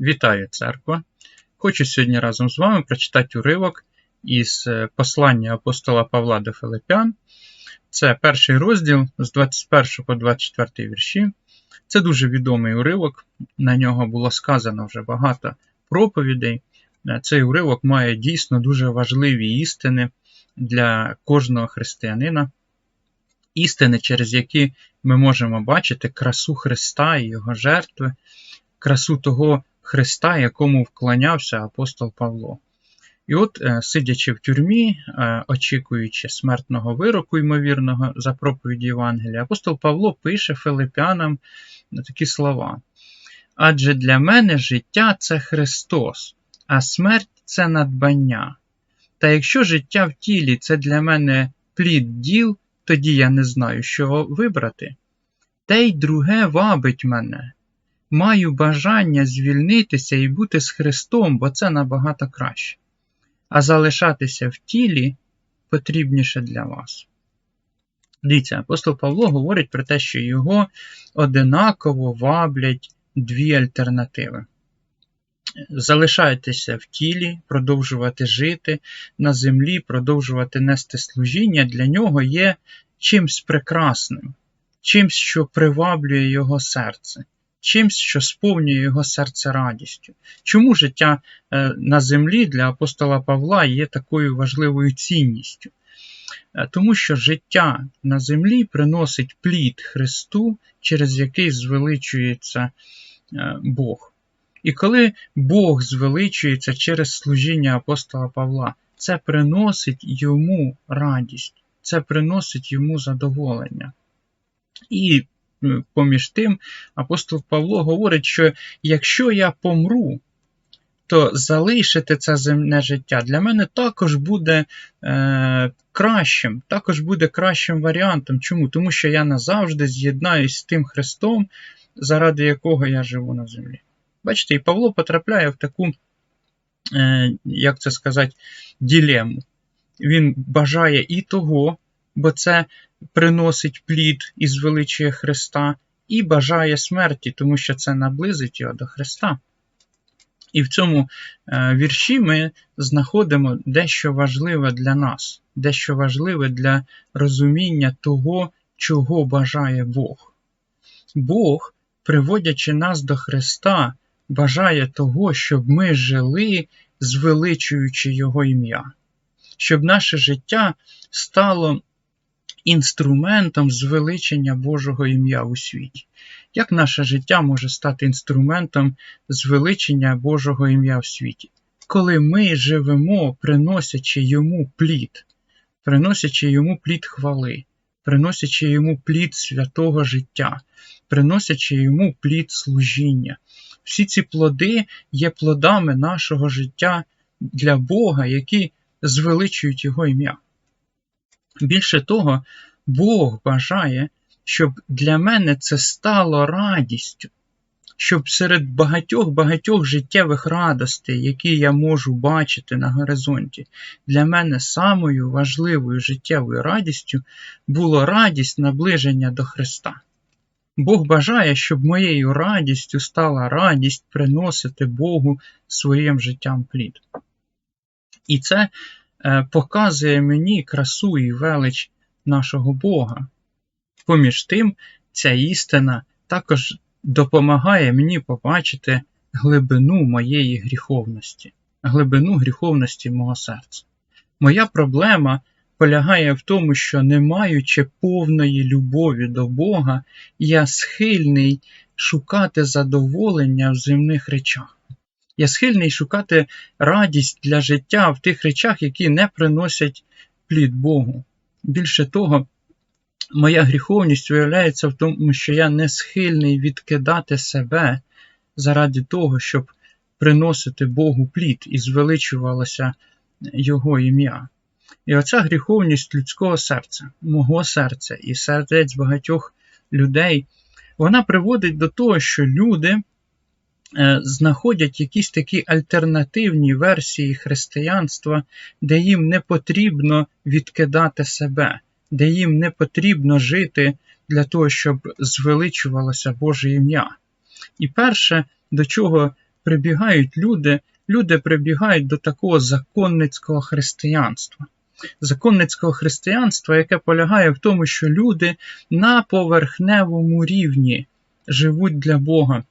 Вітаю, церква! Хочу сьогодні разом з вами прочитати уривок із е, послання апостола Павла до Филипян. Це перший розділ з 21 по 24 вірші. Це дуже відомий уривок, на нього було сказано вже багато проповідей. Е, Цей уривок має дійсно дуже важливі істини для кожного християнина. Істини, через які ми можемо бачити красу Христа і Його жертви, красу того Христа, якому вклонявся апостол Павло. І от, е, сидячи в тюрмі, е, очікуючи смертного вироку, ймовірного, за проповіді Євангелія, апостол Павло пише Филипянам такі слова. Адже для мене життя це Христос, а смерть це надбання. Та якщо життя в тілі це для мене плід діл, тоді я не знаю, що вибрати. Те й друге вабить мене. Маю бажання звільнитися і бути з Христом, бо це набагато краще. А залишатися в тілі потрібніше для вас. Дивіться, апостол Павло говорить про те, що його одинаково ваблять дві альтернативи. Залишайтеся в тілі, продовжувати жити на землі, продовжувати нести служіння для нього є чимсь прекрасним, чимсь, що приваблює його серце, чимсь, що сповнює його серце радістю. Чому життя е, на землі для апостола Павла є такою важливою цінністю? Е, Тому що життя на землі приносить плід Христу, через який звеличується е, Бог. І коли Бог звеличується через служіння апостола Павла, це приносить йому радість, це приносить йому задоволення. І поміж тим, апостол Павло говорить, що якщо я помру, то залишити це земне життя для мене також буде е, кращим, також буде кращим варіантом. Чому? Тому що я назавжди з'єднаюсь з тим Христом, заради якого я живу на землі. Бачите, і Павло потрапляє в таку, е, як це сказати, ділему. Він бажає і того, бо це приносить плід і звеличує Христа, і бажає смерті, тому що це наблизить його до Христа. І в цьому е, вірші ми знаходимо дещо важливе для нас, дещо важливе для розуміння того, чого бажає Бог. Бог, приводячи нас до Христа, бажає того, щоб ми жили, звеличуючи Його ім'я, щоб наше життя стало інструментом звеличення Божого ім'я у світі. Як наше життя може стати інструментом звеличення Божого ім'я в світі? Коли ми живемо, приносячи йому плід, приносячи йому плід хвали, приносячи йому плід святого життя, приносячи йому плід служіння. Всі ці плоди є плодами нашого життя для Бога, які звеличують Його ім'я. Більше того, Бог бажає, щоб для мене це стало радістю, щоб серед багатьох-багатьох життєвих радостей, які я можу бачити на горизонті, для мене самою важливою життєвою радістю було радість наближення до Христа. Бог бажає, щоб моєю радістю стала радість приносити Богу своїм життям плід. І це показує мені красу і велич нашого Бога. Поміж тим, ця істина також допомагає мені побачити глибину моєї гріховності, глибину гріховності мого серця. Моя проблема полягає в тому, що не маючи повної любові до Бога, я схильний шукати задоволення в земних речах. Я схильний шукати радість для життя в тих речах, які не приносять плід Богу. Більше того, моя гріховність виявляється в тому, що я не схильний відкидати себе заради того, щоб приносити Богу плід і звеличувалося Його ім'я. І оця гріховність людського серця, мого серця і сердець багатьох людей, вона приводить до того, що люди знаходять якісь такі альтернативні версії християнства, де їм не потрібно відкидати себе, де їм не потрібно жити для того, щоб звеличувалося Боже ім'я. І перше, до чого прибігають люди, люди прибігають до такого законницького християнства. Законницького християнства, яке полягає в тому, що люди на поверхневому рівні живуть для Бога.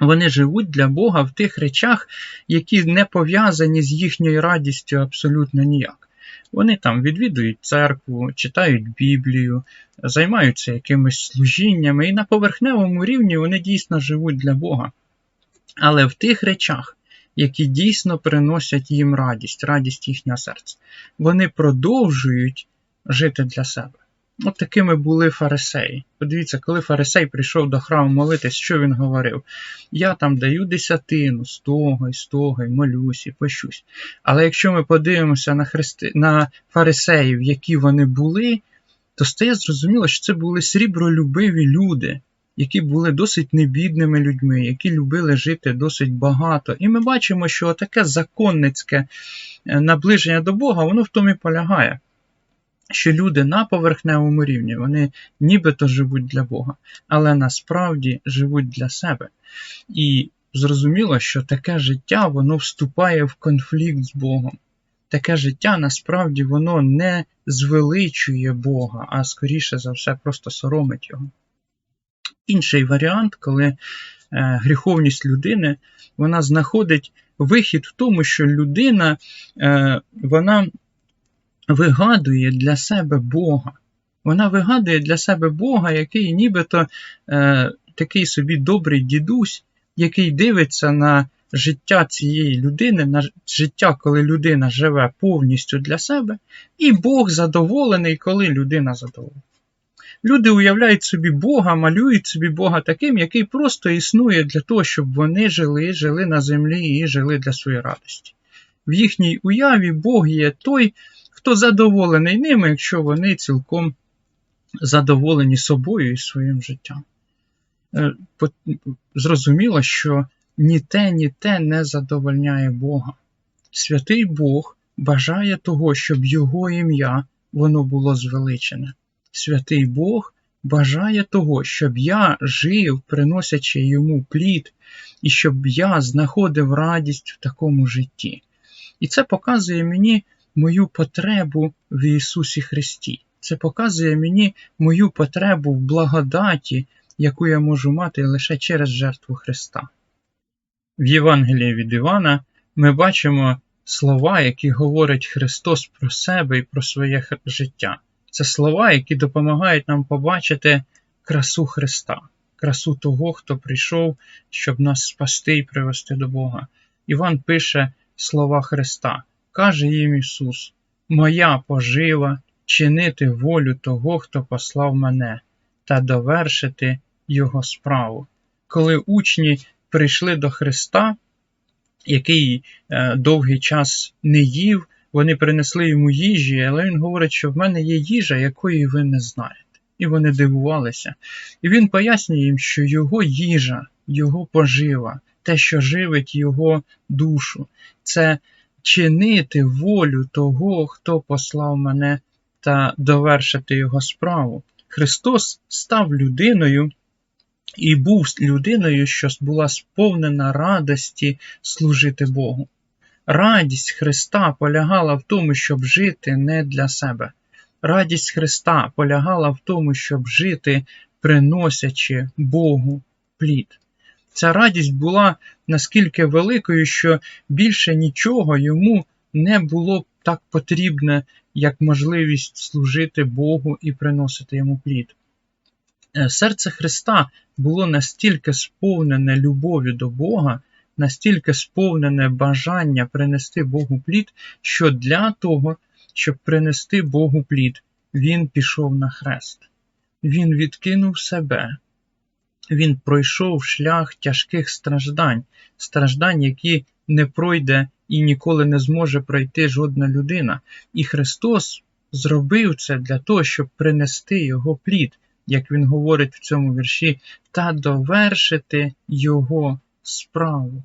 Вони живуть для Бога в тих речах, які не пов'язані з їхньою радістю абсолютно ніяк. Вони там відвідують церкву, читають Біблію, займаються якимись служіннями, і на поверхневому рівні вони дійсно живуть для Бога. Але в тих речах, які дійсно приносять їм радість, радість їхнього серця, вони продовжують жити для себе. От такими були фарисеї. Подивіться, коли фарисей прийшов до храму молитись, що він говорив? Я там даю десятину з того і з того, і молюсь, і пощусь. Але якщо ми подивимося на христи... на фарисеїв, які вони були, то стає зрозуміло, що це були срібролюбиві люди, які були досить небідними людьми, які любили жити досить багато. І ми бачимо, що таке законницьке е, наближення до Бога, воно в тому і полягає що люди на поверхневому рівні вони нібито живуть для Бога, але насправді живуть для себе. І зрозуміло, що таке життя воно вступає в конфлікт з Богом. Таке життя насправді воно не звеличує Бога, а скоріше за все, просто соромить його. Інший варіант, коли е, гріховність людини вона знаходить вихід в тому, що людина е, вона вигадує для себе Бога. Вона вигадує для себе Бога, який нібито е, такий собі добрий дідусь, який дивиться на життя цієї людини, на життя, коли людина живе повністю для себе, і Бог задоволений, коли людина задоволена. Люди уявляють собі Бога, малюють собі Бога таким, який просто існує для того, щоб вони жили, жили на землі і жили для своєї радості. В їхній уяві Бог є той, хто задоволений ними, якщо вони цілком задоволені собою і своїм життям. Е, зрозуміло, що ні те, ні те не задовольняє Бога. Святий Бог бажає того, щоб Його ім'я воно було звеличене. Святий Бог бажає того, щоб я жив, приносячи йому плід, і щоб я знаходив радість в такому житті. І це показує мені мою потребу в Ісусі Христі. Це показує мені мою потребу в благодаті, яку я можу мати лише через жертву Христа. В Євангелії від Івана ми бачимо слова, які говорить Христос про себе і про своє життя. Це слова, які допомагають нам побачити красу Христа, красу того, хто прийшов, щоб нас спасти і привести до Бога. Іван пише слова Христа. Каже їм Ісус: Моя пожива чинити волю того, хто послав мене, та довершити Його справу. Коли учні прийшли до Христа, який е, довгий час не їв, вони принесли йому їжі, але він говорить, що в мене є їжа, якої ви не знаєте. І вони дивувалися. І він пояснює їм, що його їжа, його пожива, те, що живить його душу, це чинити волю того, хто послав мене, та довершити його справу. Христос став людиною і був людиною, що була сповнена радості служити Богу. Радість Христа полягала в тому, щоб жити не для себе. Радість Христа полягала в тому, щоб жити, приносячи Богу плід. Ця радість була наскільки великою, що більше нічого йому не було так потрібне, як можливість служити Богу і приносити йому плід. Е, серце Христа було настільки сповнене любові до Бога, настільки сповнене бажання принести Богу плід, що для того, щоб принести Богу плід, Він пішов на хрест. Він відкинув себе, він пройшов шлях тяжких страждань, страждань, які не пройде і ніколи не зможе пройти жодна людина. І Христос зробив це для того, щоб принести Його плід, як Він говорить в цьому вірші, та довершити Його справу.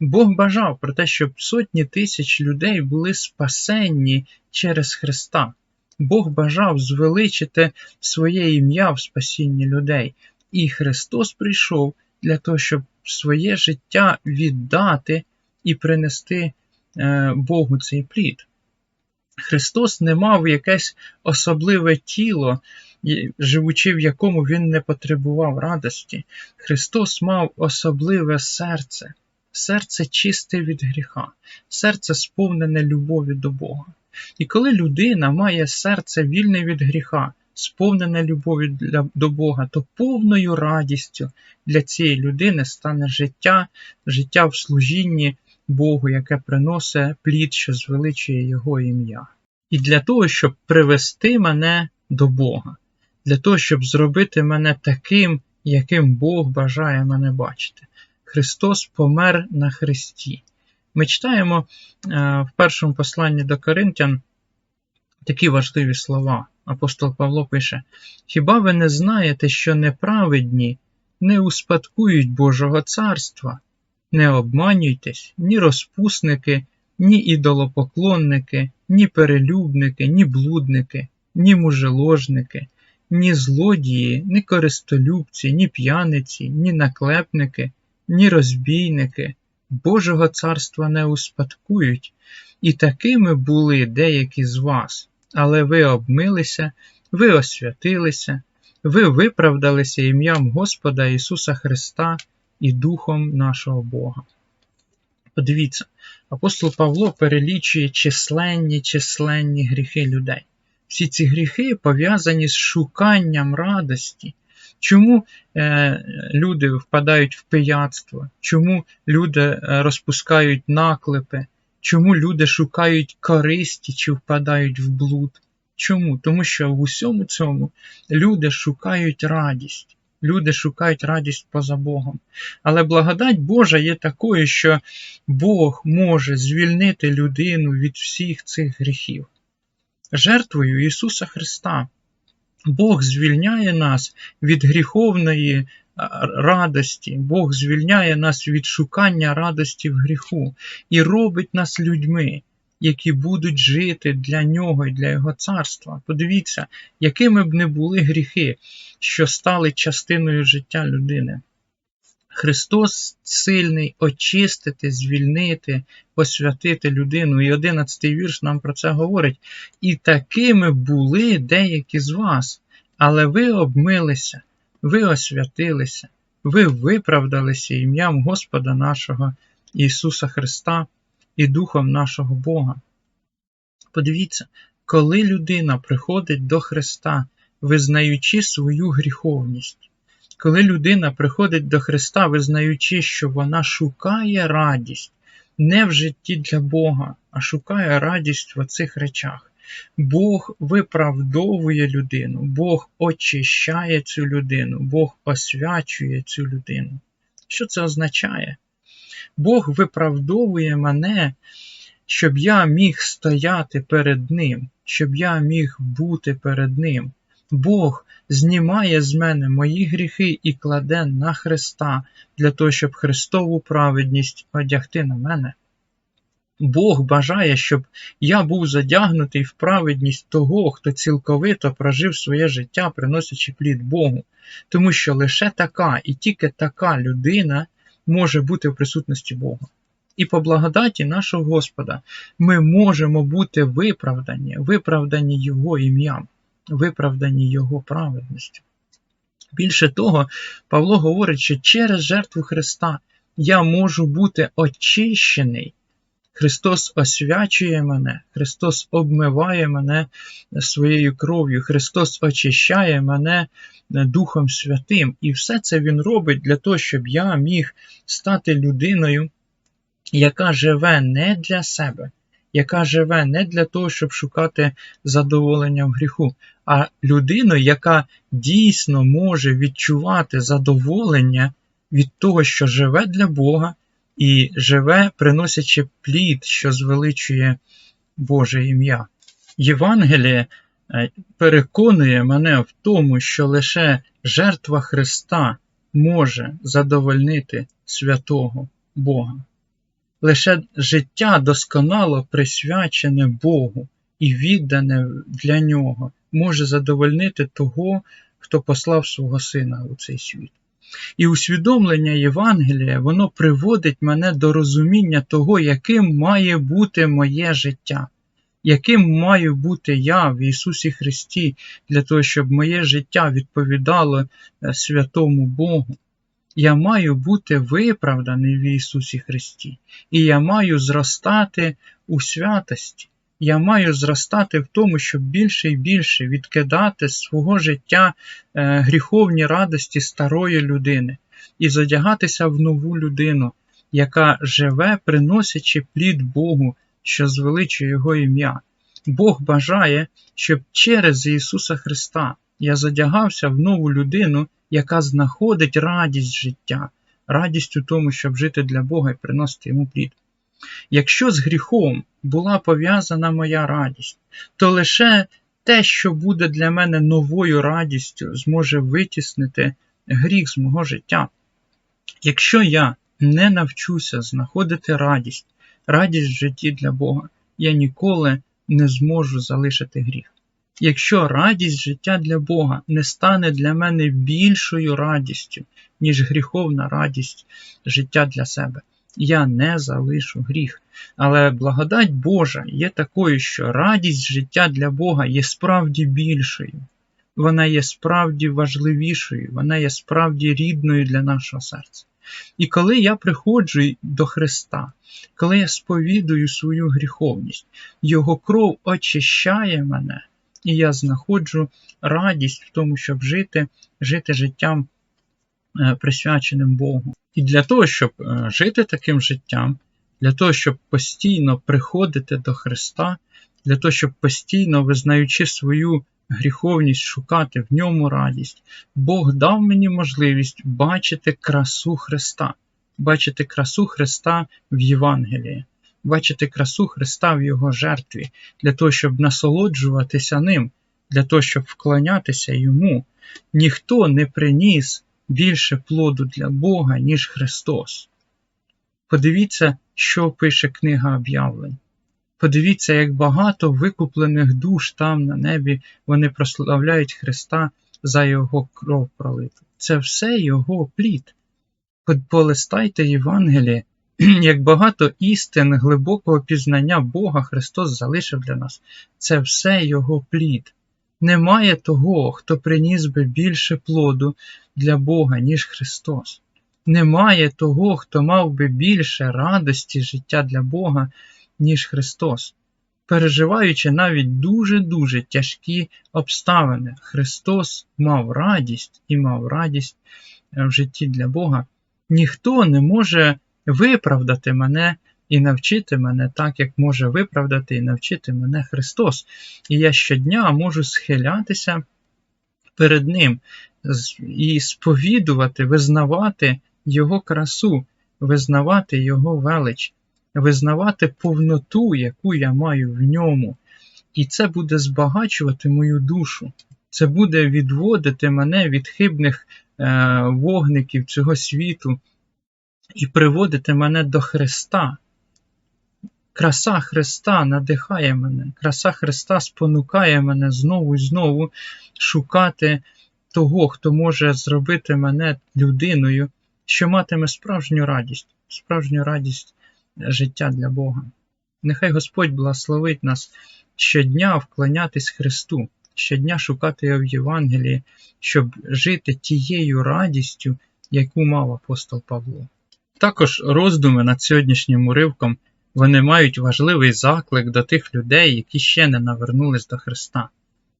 Бог бажав про те, щоб сотні тисяч людей були спасенні через Христа. Бог бажав звеличити своє ім'я в спасінні людей. І Христос прийшов для того, щоб своє життя віддати і принести е, Богу цей плід. Христос не мав якесь особливе тіло, живучи в якому Він не потребував радості. Христос мав особливе серце, серце чисте від гріха, серце сповнене любові до Бога. І коли людина має серце вільне від гріха, сповнене любові до Бога, то повною радістю для цієї людини стане життя, життя в служінні Богу, яке приносить плід, що звеличує Його ім'я. І для того, щоб привести мене до Бога, для того, щоб зробити мене таким, яким Бог бажає мене бачити. Христос помер на Христі. Ми читаємо е, в першому посланні до Коринтян такі важливі слова. Апостол Павло пише: Хіба ви не знаєте, що неправедні не успадкують Божого царства? Не обманюйтесь, ні розпусники, ні ідолопоклонники, ні перелюбники, ні блудники, ні мужеложники, ні злодії, ні користолюбці, ні п'яниці, ні наклепники, ні розбійники Божого царства не успадкують, і такими були деякі з вас, але ви обмилися, ви освятилися, ви виправдалися ім'ям Господа Ісуса Христа і Духом нашого Бога. Подивіться, апостол Павло перелічує численні численні гріхи людей. Всі ці гріхи пов'язані з шуканням радості. Чому е, люди впадають в пияцтво? Чому люди е, розпускають наклепи? Чому люди шукають користі чи впадають в блуд? Чому? Тому що в усьому цьому люди шукають радість. Люди шукають радість поза Богом. Але благодать Божа є такою, що Бог може звільнити людину від всіх цих гріхів. Жертвою Ісуса Христа Бог звільняє нас від гріховної радості, Бог звільняє нас від шукання радості в гріху і робить нас людьми, які будуть жити для нього і для Його царства. Подивіться, якими б не були гріхи, що стали частиною життя людини. Христос сильний очистити, звільнити, посвятити людину. І одинадцятий вірш нам про це говорить. І такими були деякі з вас, але ви обмилися, ви освятилися, ви виправдалися ім'ям Господа нашого Ісуса Христа і Духом нашого Бога. Подивіться, коли людина приходить до Христа, визнаючи свою гріховність, коли людина приходить до Христа, визнаючи, що вона шукає радість не в житті для Бога, а шукає радість в оцих речах. Бог виправдовує людину, Бог очищає цю людину, Бог освячує цю людину. Що це означає? Бог виправдовує мене, щоб я міг стояти перед Ним, щоб я міг бути перед Ним. Бог знімає з мене мої гріхи і кладе на Христа для того, щоб Христову праведність одягти на мене. Бог бажає, щоб я був задягнутий в праведність того, хто цілковито прожив своє життя, приносячи плід Богу, тому що лише така і тільки така людина може бути в присутності Бога. І по благодаті нашого Господа ми можемо бути виправдані, виправдані Його ім'ям виправдані Його праведністю. Більше того, Павло говорить, що через жертву Христа я можу бути очищений. Христос освячує мене, Христос обмиває мене своєю кров'ю, Христос очищає мене Духом Святим. І все це Він робить для того, щоб я міг стати людиною, яка живе не для себе, яка живе не для того, щоб шукати задоволення в гріху, а людину, яка дійсно може відчувати задоволення від того, що живе для Бога, і живе, приносячи плід, що звеличує Боже ім'я. Євангеліє е, переконує мене в тому, що лише жертва Христа може задовольнити святого Бога. Лише життя досконало присвячене Богу і віддане для Нього може задовольнити того, хто послав свого Сина у цей світ. І усвідомлення Євангелія, воно приводить мене до розуміння того, яким має бути моє життя, яким маю бути я в Ісусі Христі, для того, щоб моє життя відповідало е, святому Богу. Я маю бути виправданий в Ісусі Христі, і я маю зростати у святості. Я маю зростати в тому, щоб більше і більше відкидати з свого життя е, гріховні радості старої людини і задягатися в нову людину, яка живе, приносячи плід Богу, що звеличує Його ім'я. Бог бажає, щоб через Ісуса Христа я задягався в нову людину, яка знаходить радість життя, радість у тому, щоб жити для Бога і приносити йому плід. Якщо з гріхом була пов'язана моя радість, то лише те, що буде для мене новою радістю, зможе витіснити гріх з мого життя. Якщо я не навчуся знаходити радість, радість в житті для Бога, я ніколи не зможу залишити гріх. Якщо радість життя для Бога не стане для мене більшою радістю, ніж гріховна радість життя для себе, я не залишу гріх. Але благодать Божа є такою, що радість життя для Бога є справді більшою, вона є справді важливішою, вона є справді рідною для нашого серця. І коли я приходжу до Христа, коли я сповідую свою гріховність, Його кров очищає мене, і я знаходжу радість в тому, щоб жити, жити життям присвяченим Богу. І для того, щоб е, жити таким життям, для того, щоб постійно приходити до Христа, для того, щоб постійно визнаючи свою гріховність, шукати в ньому радість, Бог дав мені можливість бачити красу Христа, бачити красу Христа в Євангелії, бачити красу Христа в Його жертві, для того, щоб насолоджуватися ним, для того, щоб вклонятися йому. Ніхто не приніс більше плоду для Бога, ніж Христос. Подивіться, що пише книга об'явлень. Подивіться, як багато викуплених душ там на небі вони прославляють Христа за Його кров пролиту. Це все Його плід. Полистайте Євангеліє, як багато істин, глибокого пізнання Бога Христос залишив для нас. Це все Його плід. Немає того, хто приніс би більше плоду для Бога, ніж Христос. Немає того, хто мав би більше радості життя для Бога, ніж Христос. Переживаючи навіть дуже-дуже тяжкі обставини, Христос мав радість і мав радість в житті для Бога. Ніхто не може виправдати мене і навчити мене так, як може виправдати і навчити мене Христос. І я щодня можу схилятися перед Ним і сповідувати, визнавати Його красу, визнавати Його велич, визнавати повноту, яку я маю в ньому. І це буде збагачувати мою душу. Це буде відводити мене від хибних е, вогників цього світу і приводити мене до Христа. Краса Христа надихає мене, краса Христа спонукає мене знову і знову шукати того, хто може зробити мене людиною, що матиме справжню радість, справжню радість життя для Бога. Нехай Господь благословить нас щодня вклонятись Христу, щодня шукати Його в Євангелії, щоб жити тією радістю, яку мав апостол Павло. Також роздуми над сьогоднішнім уривком вони мають важливий заклик до тих людей, які ще не навернулись до Христа,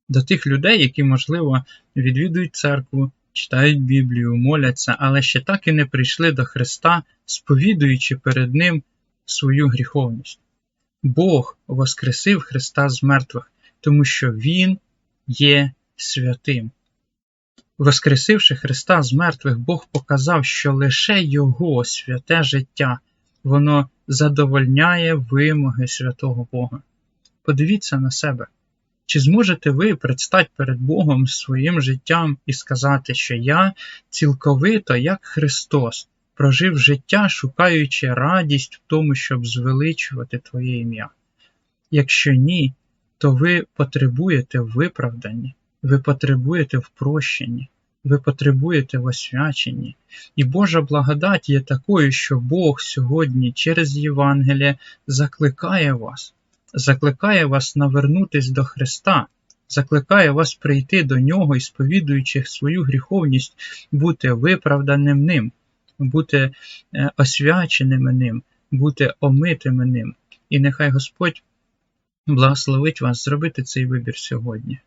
до тих людей, які, можливо, відвідують церкву, читають Біблію, моляться, але ще так і не прийшли до Христа, сповідуючи перед Ним свою гріховність. Бог воскресив Христа з мертвих, тому що Він є святим. Воскресивши Христа з мертвих, Бог показав, що лише Його святе життя, воно задовольняє вимоги святого Бога. Подивіться на себе, чи зможете ви предстати перед Богом своїм життям і сказати, що я цілковито, як Христос, прожив життя, шукаючи радість в тому, щоб звеличувати Твоє ім'я? Якщо ні, то ви потребуєте виправдання, ви потребуєте в прощенні, ви потребуєте в освяченні. І Божа благодать є такою, що Бог сьогодні через Євангеліє закликає вас, закликає вас навернутись до Христа, закликає вас прийти до Нього і сповідуючи свою гріховність, бути виправданим ним, бути е, освяченими ним, бути омитими ним. І нехай Господь благословить вас зробити цей вибір сьогодні.